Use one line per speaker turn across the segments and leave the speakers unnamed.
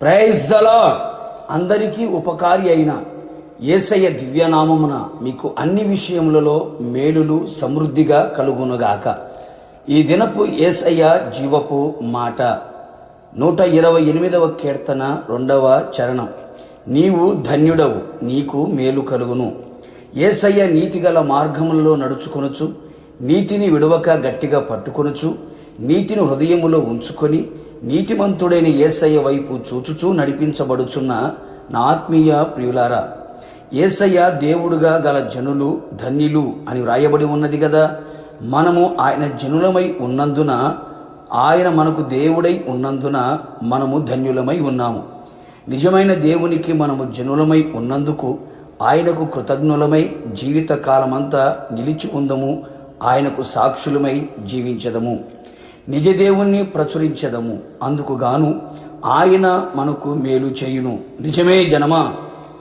Praise దలా అందరికీ ఉపకారి అయిన ఏసయ్య దివ్యనామమున మీకు అన్ని విషయములలో మేలులు సమృద్ధిగా కలుగునుగాక. ఈ దినపు ఏసయ్య జీవపు మాట నూట ఇరవై ఎనిమిదవ కీర్తన రెండవ చరణం. నీవు ధన్యుడవు నీకు మేలు కలుగును. ఏసయ్య నీతిగల మార్గములలో నడుచుకొనుచు నీతిని విడవక గట్టిగా పట్టుకొనుచు నీతిని హృదయములో ఉంచుకొని నీతిమంతుడైన ఏసయ్య వైపు చూచుచూ నడిపించబడుచున్న నా ఆత్మీయ ప్రియులారా ఏసయ్య దేవుడుగా గల జనులు ధన్యులు అని వ్రాయబడి ఉన్నది కదా మనము ఆయన జనులమై ఉన్నందున ఆయన మనకు దేవుడై ఉన్నందున మనము ధన్యులమై ఉన్నాము. నిజమైన దేవునికి మనము జనులమై ఉన్నందుకు ఆయనకు కృతజ్ఞులమై జీవిత కాలమంతా నిలిచి ఉందము ఆయనకు సాక్షులమై జీవించదము. నిజ దేవుణ్ణి ప్రచురించదము. అందుకు గాను ఆయన మనకు మేలు చేయును. నిజమే జనమా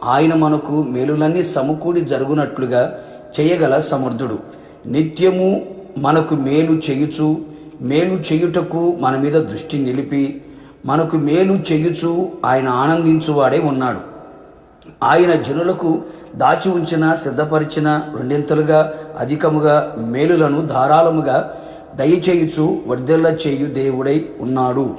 ఆయన మనకు మేలులన్నీ సమకూడి జరుగునట్లుగా చేయగల సమర్థుడు. నిత్యము మనకు మేలు చేయుచు మేలు చేయుటకు మన మీద దృష్టి నిలిపి మనకు మేలు చేయుచు ఆయన ఆనందించువాడే ఉన్నాడు. ఆయన జనులకు దాచి ఉంచిన సిద్ధపరిచిన రెండింతలుగా అధికముగా మేలులను ధారాళముగా దయచేయుచు వర్ధెల్ల చేయు దేవుడై ఉన్నాడు.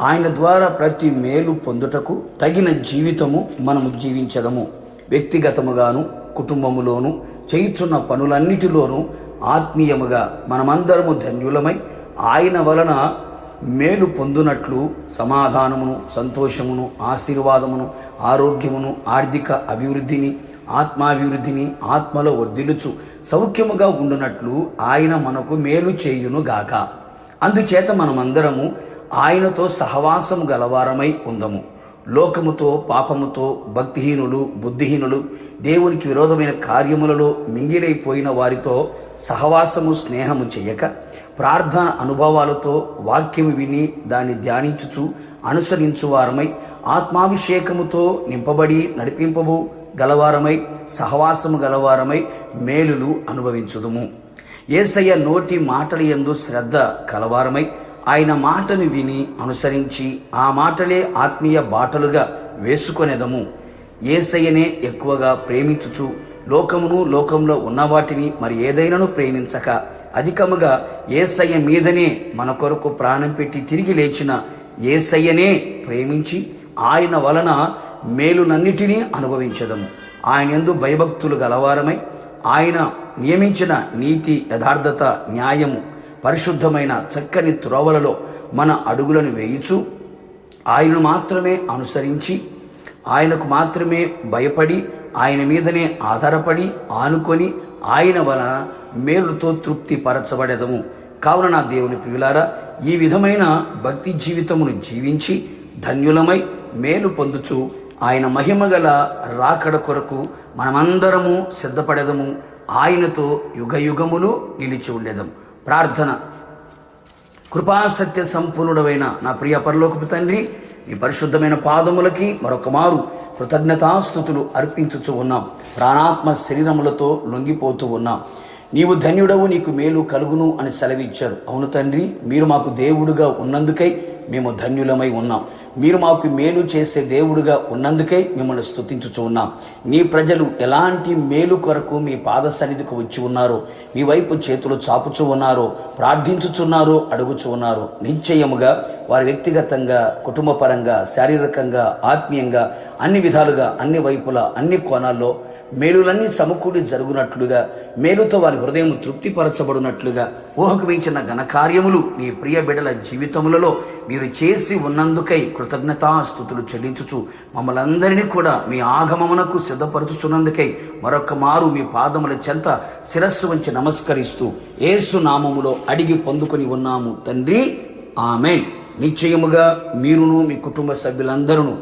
ఆయన ద్వారా ప్రతి మేలు పొందుటకు తగిన జీవితము మనము జీవించదము. వ్యక్తిగతముగాను కుటుంబములోను చేయుచున్న పనులన్నిటిలోనూ ఆత్మీయముగా మనమందరము ధన్యులమై ఆయన వలన మేలు పొందునట్లు సమాధానమును సంతోషమును ఆశీర్వాదమును ఆరోగ్యమును ఆర్థిక అభివృద్ధిని ఆత్మాభివృద్ధిని ఆత్మలో వర్ధిలుచు సౌఖ్యముగా ఉండునట్లు ఆయన మనకు మేలు చేయును గాక. అందుచేత మనమందరము ఆయనతో సహవాసము గలవారమై ఉందము. లోకముతో పాపముతో భక్తిహీనులు బుద్ధిహీనులు దేవునికి విరోధమైన కార్యములలో మింగిలైపోయిన వారితో సహవాసము స్నేహము చేయక ప్రార్థన అనుభవాలతో వాక్యము విని దాన్ని ధ్యానించుచు అనుసరించువారమై ఆత్మాభిషేకముతో నింపబడి నడిపింపబు గలవారమై సహవాసము గలవారమై మేలులు అనుభవించుదుము. ఏసయ్య నోటి మాటల యందు శ్రద్ధ కలవారమై ఆయన మాటను విని అనుసరించి ఆ మాటలే ఆత్మీయ బాటలుగా వేసుకొనేదము. ఏసయ్యనే ఎక్కువగా ప్రేమించుచు లోకమును లోకంలో ఉన్న వాటిని మరి ఏదైనాను ప్రేమించక అధికముగా ఏసయ్య మీదనే మన కొరకు ప్రాణం పెట్టి తిరిగి లేచిన ఏసయ్యనే ప్రేమించి ఆయన వలన మేలునన్నిటినీ అనుభవించదము. ఆయన ఎందు భయభక్తులు గలవారమై ఆయన నియమించిన నీతి యథార్థత న్యాయము పరిశుద్ధమైన చక్కని త్రోవలలో మన అడుగులను వేయుచు ఆయనను మాత్రమే అనుసరించి ఆయనకు మాత్రమే భయపడి ఆయన మీదనే ఆధారపడి ఆనుకొని ఆయన వలన మేలుతో తృప్తి పరచబడేదము కావున నా దేవుని ప్రియులారా ఈ విధమైన భక్తి జీవితమును జీవించి ధన్యులమై మేలు పొందుచు ఆయన మహిమగల రాకడ కొరకు మనమందరము సిద్ధపడేదము. ఆయనతో యుగయుగములు నిలిచి ఉండేదము. ప్రార్థన. కృపాసత్య సంపూర్ణుడమైన నా ప్రియ పరలోకపు తండ్రి నీ పరిశుద్ధమైన పాదములకి మరొక మారు కృతజ్ఞతాస్థుతులు అర్పించుచు ఉన్నాం. ప్రాణాత్మ శరీరములతో లొంగిపోతూ ఉన్నాం. నీవు ధన్యుడవు నీకు మేలు కలుగును అని సెలవిచ్చారు. అవును తండ్రి మీరు మాకు దేవుడుగా ఉన్నందుకై మేము ధన్యులమై ఉన్నాం. మీరు మాకు మేలు చేసే దేవుడుగా ఉన్నందుకే మిమ్మల్ని స్తుతించుచు ఉన్నాం. నీ ప్రజలు ఎలాంటి మేలు కొరకు మీ పాద సన్నిధికి వచ్చి ఉన్నారో మీ వైపు చేతులు చాపుచూ ఉన్నారో ప్రార్థించుచున్నారో అడుగుచూ ఉన్నారో నిశ్చయముగా వారి వ్యక్తిగతంగా కుటుంబపరంగా శారీరకంగా ఆత్మీయంగా అన్ని విధాలుగా అన్ని వైపులా అన్ని కోణాల్లో మేలులన్నీ సమకూడి జరుగునట్లుగా మేలుతో వారి హృదయం తృప్తిపరచబడినట్లుగా ఊహకు మించిన ఘనకార్యములు నీ ప్రియ బిడల జీవితములలో మీరు చేసి ఉన్నందుకై కృతజ్ఞతాస్థుతులు చెల్లించుచు మమ్మల్ని అందరినీ కూడా మీ ఆగమమునకు సిద్ధపరచుచున్నందుకై మరొక మారు మీ పాదముల చెంత శిరస్సు వంచి నమస్కరిస్తూ ఏసు నామములో అడిగి పొందుకొని ఉన్నాము తండ్రి. ఆమెన్. నిశ్చయముగా మీరును మీ కుటుంబ సభ్యులందరూ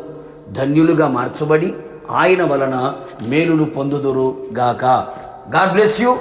ధన్యులుగా మార్చబడి ఆయన వలన మేలులు పొందుదురు గాక. God bless you